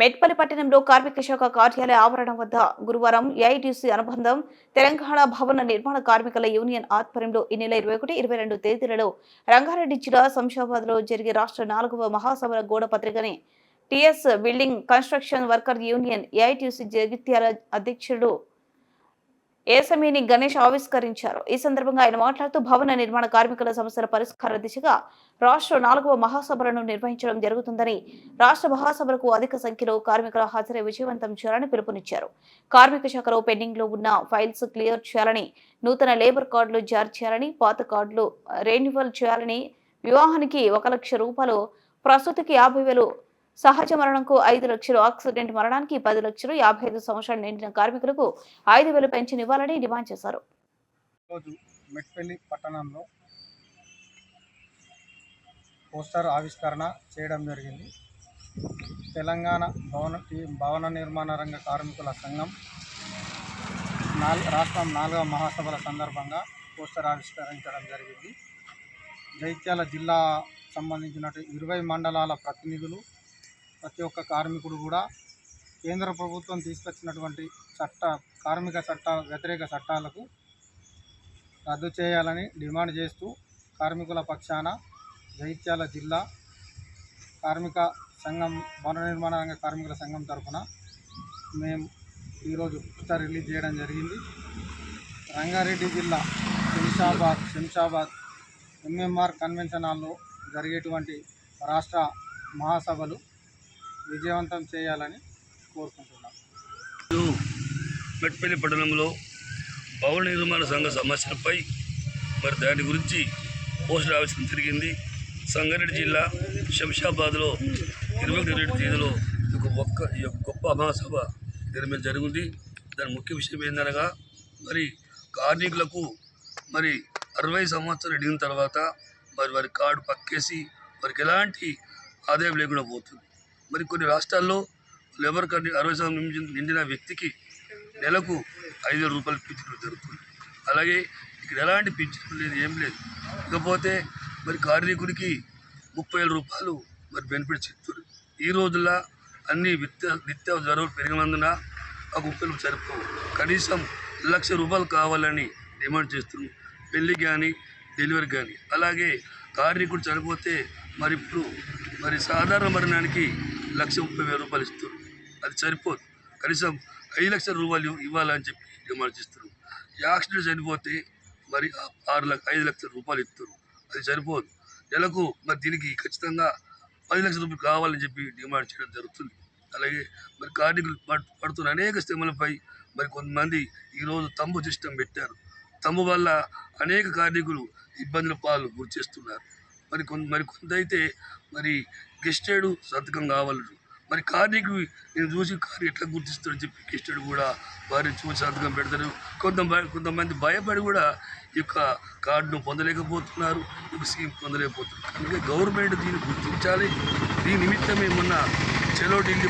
పట్టణంలో కార్మిక శాఖ కార్యాలయ ఆవరణం వద్ద గురువారం ఏఐటీసీ అనుబంధం తెలంగాణ భవన నిర్మాణ కార్మికుల యూనియన్ ఆధ్వర్యంలో ఈ నెల ఇరవై ఒకటి ఇరవై రెండు తేదీలలో రంగారెడ్డి జిల్లా శంషాబాద్లో జరిగే రాష్ట్ర నాలుగవ మహాసభల గోడ పత్రికని TS building construction worker union AITC Jagtial అధ్యక్షుడు ఏసమీని గణేష్ ఆవిష్కరించారు. ఈ సందర్భంగా ఆయన మాట్లాడుతూ భవన నిర్మాణ కార్మికుల సమస్యల పరిష్కార దిశగా రాష్ట్ర నాలుగవ మహాసభలను నిర్వహించడం జరుగుతుందని రాష్ట్ర మహాసభలకు అధిక సంఖ్యలో కార్మికుల హాజరై విజయవంతం చేయాలని పిలుపునిచ్చారు. కార్మిక శాఖలో పెండింగ్లో ఉన్న ఫైల్స్ క్లియర్ చేయాలని నూతన లేబర్ కార్డులు జారీ చేయాలని పాత కార్డులు రెన్యువల్ చేయాలని వివాహానికి ఒక లక్ష రూపాయలు ప్రస్తుతికి యాభై వేలు సహజ మరణంకు ఐదు లక్షలు ఆక్సిడెంట్ మరణానికి పది లక్షలు యాభై ఐదు సంవత్సరాలు నిండిన కార్మికులకు ఐదు వేలు పెన్షన్ ఇవ్వాలని డిమాండ్ చేశారు. మెట్పల్లి పట్టణంలో పోస్టర్ ఆవిష్కరణ చేయడం జరిగింది. తెలంగాణ భవన ఈ భవన నిర్మాణ రంగ కార్మికుల సంఘం నాలుగు రాష్ట్రం నాలుగవ మహాసభల సందర్భంగా పోస్టర్ ఆవిష్కరించడం జరిగింది. జైత్యాల జిల్లా సంబంధించినట్టు ఇరవై మండలాల ప్రతినిధులు ప్రతి ఒక్క కార్మికుడు కూడా కేంద్ర ప్రభుత్వం తీసుకొచ్చినటువంటి చట్ట కార్మిక చట్ట వ్యతిరేక చట్టాలకు రద్దు చేయాలని డిమాండ్ చేస్తూ కార్మికుల పక్షాన జైత్యాల జిల్లా కార్మిక సంఘం భవన నిర్మాణ రంగ కార్మికుల సంఘం తరఫున మేము ఈరోజు పుస్తక రిలీజ్ చేయడం జరిగింది. రంగారెడ్డి జిల్లా శంషాబాద్ శంషాబాద్ ఎంఎంఆర్ కన్వెన్షన్ హాల్లో జరిగేటువంటి రాష్ట్ర మహాసభలు విజయవంతం చేయాలని కోరుకుంటున్నాం. మెట్పల్లి పట్టణంలో భవన నిర్మాణ సంఘ సమస్యలపై మరి దాని గురించి పోస్టర్ ఆవిష్కరణ జరిగింది. సంగారెడ్డి జిల్లా శంషాబాద్లో ఇరవై ఒకటి రెండు తేదీలో ఒక ఒక్క ఈ యొక్క గొప్ప మహాసభ నిర్మించ జరిగింది. దాని ముఖ్య విషయం ఏందనగా మరి కార్మికులకు మరి అరవై సంవత్సరాలు అడిగిన తర్వాత మరి వారి కార్డు పక్కేసి వారికి ఎలాంటి ఆదాయం లేకుండా పోతుంది. మరి కొన్ని రాష్ట్రాల్లో లేబర్ కార్డు అరవై శాతం నిండిన- వ్యక్తికి నెలకు ఐదు వేల రూపాయలు పింఛన్లు జరుగుతుంది అలాగే ఇక్కడ ఎలాంటి పింఛన్లు లేదు ఏం లేదు. ఇకపోతే మరి కార్మికుడికి ముప్పై వేల రూపాయలు మరి బెనిఫిట్స్ ఇస్తారు ఈ రోజుల్లో అన్ని నిత్య నిత్య ధరలు పెరిగినందున ఆ ముప్పై వేలు సరిపోవు. కనీసం లక్ష రూపాయలు కావాలని డిమాండ్ చేస్తున్నాం పెళ్ళి కానీ డెలివరీ కానీ అలాగే కార్మికుడు చనిపోతే మరి ఇప్పుడు మరి సాధారణ మరణానికి లక్ష ముప్పై వేల రూపాయలు ఇస్తారు అది సరిపోదు. కనీసం ఐదు లక్షల రూపాయలు ఇవ్వాలని చెప్పి డిమాండ్ చేస్తారు యాక్సిడెంట్ చనిపోతే మరి ఆరు లక్ష ఐదు లక్షల రూపాయలు ఇస్తారు అది సరిపోదు. నెలకు మరి దీనికి ఖచ్చితంగా పది లక్షల రూపాయలు కావాలని చెప్పి డిమాండ్ చేయడం జరుగుతుంది. అలాగే మరి కార్మికులు పడుతున్న అనేక శ్రమలపై మరి కొంతమంది ఈరోజు తంబు సిస్టమ్ పెట్టారు. తంబు వల్ల అనేక కార్మికులు ఇబ్బందుల పాలు గురి చేస్తున్నారు. మరి కొంత మరి కొంత అయితే మరి గెస్టెడ్ సంతకం కావాలి మరి కార్నికి నేను చూసి కారు ఎట్లా గుర్తిస్తాడు చెప్పి గెస్టెడ్ కూడా వారిని చూసి సంతకం పెడతారు. కొంత కొంతమంది భయపడి కూడా ఈ యొక్క కార్డును పొందలేకపోతున్నారు ఈ స్కీమ్ పొందలేకపోతున్నారు. అందుకే గవర్నమెంట్ దీన్ని గుర్తించాలి. దీని నిమిత్తం మొన్న చెలో ఢిల్లీ